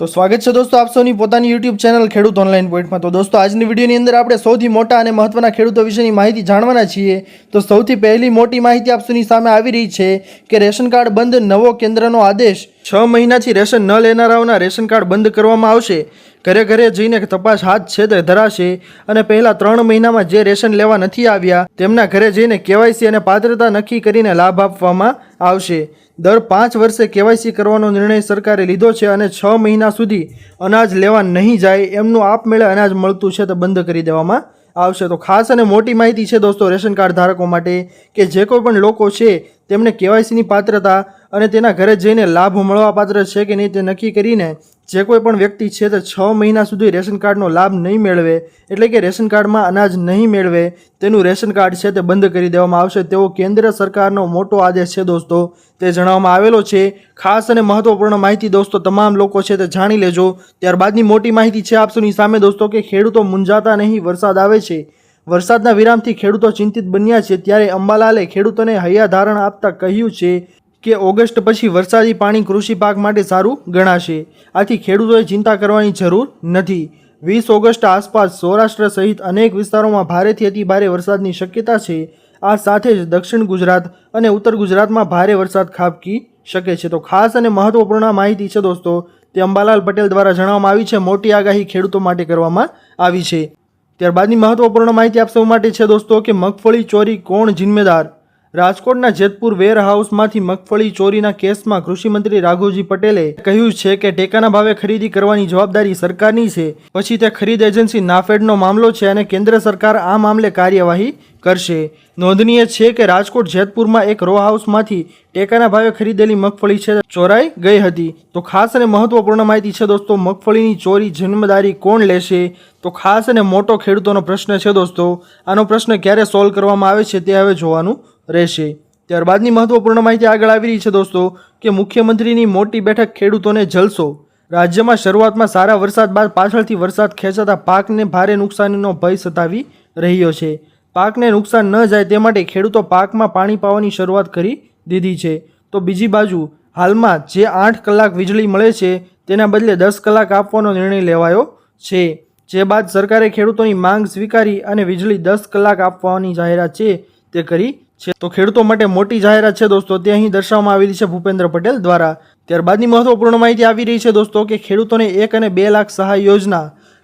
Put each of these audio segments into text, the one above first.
તો સ્વાગત છે દોસ્તો આપ સૌની પોતાની યુટ્યુબ ચેનલ ખેડૂત ઓનલાઈન પોઈન્ટમાં તો દોસ્તો આજની વિડીયોની અંદર આપણે સૌથી મોટા અને મહત્વના ખેડૂતો વિશેની માહિતી જાણવાના છીએ. તો સૌથી પહેલી મોટી માહિતી આપ સૌની સામે આવી રહી છે કે રેશન કાર્ડ બંધ નવો કેન્દ્રનો આદેશ છ મહિનાથી રેશન ન લેનારાઓના રેશન કાર્ડ બંધ કરવામાં આવશે. ઘરે ઘરે જઈને તપાસ હાથ છે તે ધરાશે અને પહેલા ત્રણ મહિનામાં જે રેશન લેવા નથી આવ્યા, તેમના ઘરે જઈને કેવાયસી અને પાત્રતા નક્કી કરીને લાભ આપવામાં આવશે. દર પાંચ વર્ષે કેવાયસી કરવાનો નિર્ણય સરકારે લીધો છે અને છ મહિના સુધી અનાજ લેવા નહીં જાય એમનું આપમેળે અનાજ મળતું છે તો બંધ કરી દેવામાં આવશે. તો ખાસ અને મોટી માહિતી છે દોસ્તો રેશન કાર્ડ ધારકો માટે કે જે કોઈ પણ લોકો છે તેમને કેવાયસીની પાત્રતા અને તેના ઘરે જઈને લાભ મળવા પાત્ર છે કે નહીં તે નક્કી કરીને જે કોઈ પણ વ્યક્તિ છે તે છ મહિના સુધી રેશન કાર્ડનો લાભ નહીં મેળવે, એટલે કે રેશન કાર્ડમાં અનાજ નહીં મેળવે, તેનું રેશન કાર્ડ છે તે બંધ કરી દેવામાં આવશે. તેવો કેન્દ્ર સરકારનો મોટો આદેશ છે દોસ્તો. તે જણાવવામાં આવેલો છે, ખાસ અને મહત્વપૂર્ણ માહિતી દોસ્તો તમામ લોકો છે તે જાણી લેજો. ત્યારબાદની મોટી માહિતી છે આપ સૌની સામે દોસ્તો કે ખેડૂતો મૂંઝાતા નહીં, વરસાદ આવે છે. વરસાદના વિરામથી ખેડૂતો ચિંતિત બન્યા છે, ત્યારે અંબાલાલે ખેડૂતોને હૈયાધારણ આપતા કહ્યું છે કે ઓગસ્ટ પછી વરસાદી પાણી કૃષિ પાક માટે સારું ગણાશે. આથી ખેડૂતોએ ચિંતા કરવાની જરૂર નથી. વીસ ઓગસ્ટ આસપાસ સૌરાષ્ટ્ર સહિત અનેક વિસ્તારોમાં ભારેથી અતિ ભારે વરસાદની શક્યતા છે. આ સાથે જ દક્ષિણ ગુજરાત અને ઉત્તર ગુજરાતમાં ભારે વરસાદ ખાબકી શકે છે. તો ખાસ અને મહત્વપૂર્ણ માહિતી છે દોસ્તો, તે અંબાલાલ પટેલ દ્વારા જણાવવામાં આવી છે. મોટી આગાહી ખેડૂતો માટે કરવામાં આવી છે. ત્યારબાદની મહત્વપૂર્ણ માહિતી આપ સૌ માટે છે દોસ્તો, કે મગફળી ચોરી કોણ જિમ્મેદાર? રાજકોટના જેતપુર વેર હાઉસમાંથી મગફળી ચોરીના કેસમાં કૃષિમંત્રી રાઘુજી પટેલે કહ્યું છે કે ટેકાના ભાવે ખરીદી કરવાની જવાબદારી સરકારની છે. પછી તે ખરીદ એજન્સી નાફેડનો મામલો છે અને કેન્દ્ર સરકાર આ મામલે કાર્યવાહી કરશે. નોંધનીય છે કે રાજકોટ જેતપુરમાં એક રો હાઉસમાંથી ટેકાના ભાવે ખરીદેલી મગફળી છે. ચોરાઈ ગઈ હતી. તો ખાસ અને મહત્વપૂર્ણ માહિતી છે દોસ્તો, મગફળીની ચોરી જિમ્મેદારી કોણ લેશે? તો ખાસ અને મોટો ખેડૂતોનો પ્રશ્ન છે દોસ્તો. આનો પ્રશ્ન ક્યારે સોલ્વ કરવામાં આવે છે તે હવે જોવાનું રહેશે. ત્યારબાદની મહત્વપૂર્ણ માહિતી આગળ આવી રહી છે દોસ્તો, કે મુખ્યમંત્રીની મોટી બેઠક ખેડૂતોને જલસો. રાજ્યમાં શરૂઆતમાં સારા વરસાદ બાદ પાછળથી વરસાદ ખેંચાતા પાકને ભારે નુકસાનીનો ભય સતાવી રહ્યો છે. પાકને નુકસાન ન જાય તે માટે ખેડૂતો પાકમાં પાણી પાવાની શરૂઆત કરી દીધી છે. તો બીજી બાજુ, હાલમાં જે આઠ કલાક વીજળી મળે છે, તેના બદલે દસ કલાક આપવાનો નિર્ણય લેવાયો છે. જે બાદ સરકારે ખેડૂતોની માંગ સ્વીકારી અને વીજળી દસ કલાક આપવાની જાહેરાત છે તે કરી છે. તો ખેડૂતો માટે મોટી જાહેરાત છે દોસ્તો. તે અહીં દર્શાવવામાં આવેલી છે ભૂપેન્દ્ર પટેલ દ્વારા. ત્યારબાદની મહત્વપૂર્ણ માહિતી આવી રહી છે દોસ્તો કે ખેડૂતોને એક અને બે લાખ સહાય યોજના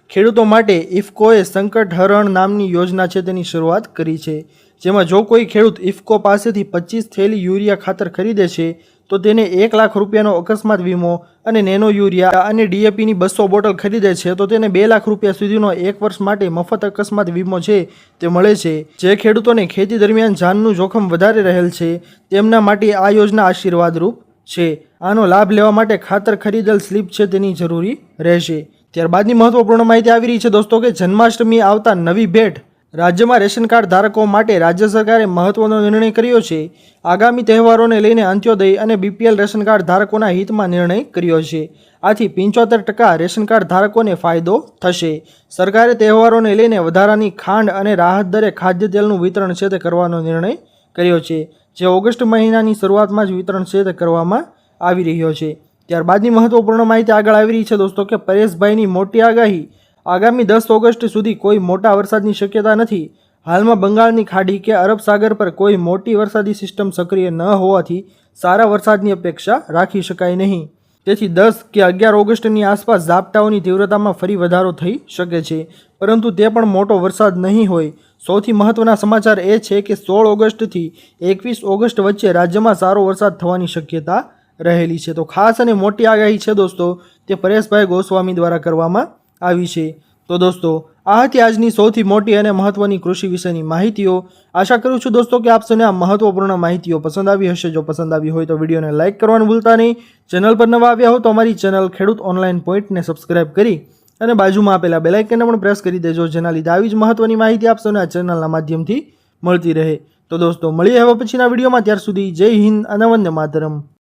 ખેડૂતો માટે ઇફકોએ સંકટ હરણ નામની યોજના છે તેની શરૂઆત કરી છે. જેમાં જો કોઈ ખેડૂત ઇફકો પાસેથી પચીસ થેલી યુરિયા ખાતર ખરીદે છે, તો તેને એક લાખ રૂપિયાનો અકસ્માત વીમો અને નેનો યુરિયા અને ડીએપીની બસો બોટલ ખરીદે છે, તો તેને બે લાખ રૂપિયા સુધીનો એક વર્ષ માટે મફત અકસ્માત વીમો છે, તે મળે છે. જે ખેડૂતોને ખેતી દરમિયાન જાનનું જોખમ વધારે રહેલ છે, તેમના માટે આ યોજના આશીર્વાદરૂપ છે. આનો લાભ લેવા માટે ખાતર ખરીદેલ સ્લીપ છે, તેની જરૂરી રહેશે. ત્યારબાદની મહત્વપૂર્ણ માહિતી આવી રહી છે દોસ્તો કે જન્માષ્ટમી આવતા નવી ભેટ રાજ્યમાં રેશન કાર્ડ ધારકો માટે રાજ્ય સરકારે મહત્વનો નિર્ણય કર્યો છે. આગામી તહેવારોને લઈને અંત્યોદય અને બીપીએલ રેશન કાર્ડ ધારકોના હિતમાં નિર્ણય કર્યો છે. આથી પંચોતેર ટકા રેશન કાર્ડ ધારકોને ફાયદો થશે. સરકારે તહેવારોને લઈને વધારાની ખાંડ અને રાહત દરે ખાદ્ય તેલનું વિતરણ છે તે કરવાનો નિર્ણય કર્યો છે, જે ઓગસ્ટ મહિનાની શરૂઆતમાં જ વિતરણ છે તે કરવામાં આવી રહ્યો છે. ત્યારબાદની મહત્વપૂર્ણ માહિતી આગળ આવી રહી છે દોસ્તો કે પરેશભાઈની મોટી આગાહી આગામી દસ ઓગસ્ટ સુધી કોઈ મોટા વરસાદની શક્યતા નથી. હાલમાં બંગાળની ખાડી કે અરબ સાગર પર કોઈ મોટી વરસાદી સિસ્ટમ સક્રિય ન હોવાથી સારા વરસાદની અપેક્ષા રાખી શકાય નહીં. તેથી દસ કે અગિયાર ઓગસ્ટની આસપાસ ઝાપટાઓની તીવ્રતામાં ફરી વધારો થઈ શકે છે. પરંતુ તે પણ મોટો વરસાદ નહીં હોય. સૌથી મહત્વના સમાચાર એ છે કે સોળ ઓગસ્ટથી એકવીસ ઓગસ્ટ વચ્ચે રાજ્યમાં સારો વરસાદ થવાની શક્યતા રહેલી છે. તો ખાસ અને મોટી આગાહી છે દોસ્તો. તે પરેશભાઈ ગોસ્વામી દ્વારા કરવામાં આવી છે. તો દોસ્તો, આ હતી આજની સૌથી મોટી અને મહત્વની કૃષિ વિશેની માહિતીઓ. આશા કરું છું દોસ્તો કે આપ આ મહત્વપૂર્ણ માહિતીઓ પસંદ આવી હશે. જો પસંદ આવી હોય તો વિડીયોને લાઇક કરવાનું ભૂલતા નહીં. ચેનલ પર નવા આવ્યા હો તો અમારી ચેનલ ખેડૂત ઓનલાઈન પોઈન્ટને સબસ્ક્રાઇબ કરી અને બાજુમાં આપેલા બેલાઇકનને પણ પ્રેસ કરી દેજો, જેના લીધે આવી જ મહત્વની માહિતી આપ સૌને આ ચેનલના માધ્યમથી મળતી રહે. તો દોસ્તો, મળીએ હવે પછીના વિડીયોમાં. ત્યાર સુધી જય હિન્દ અને વંદે માતરમ.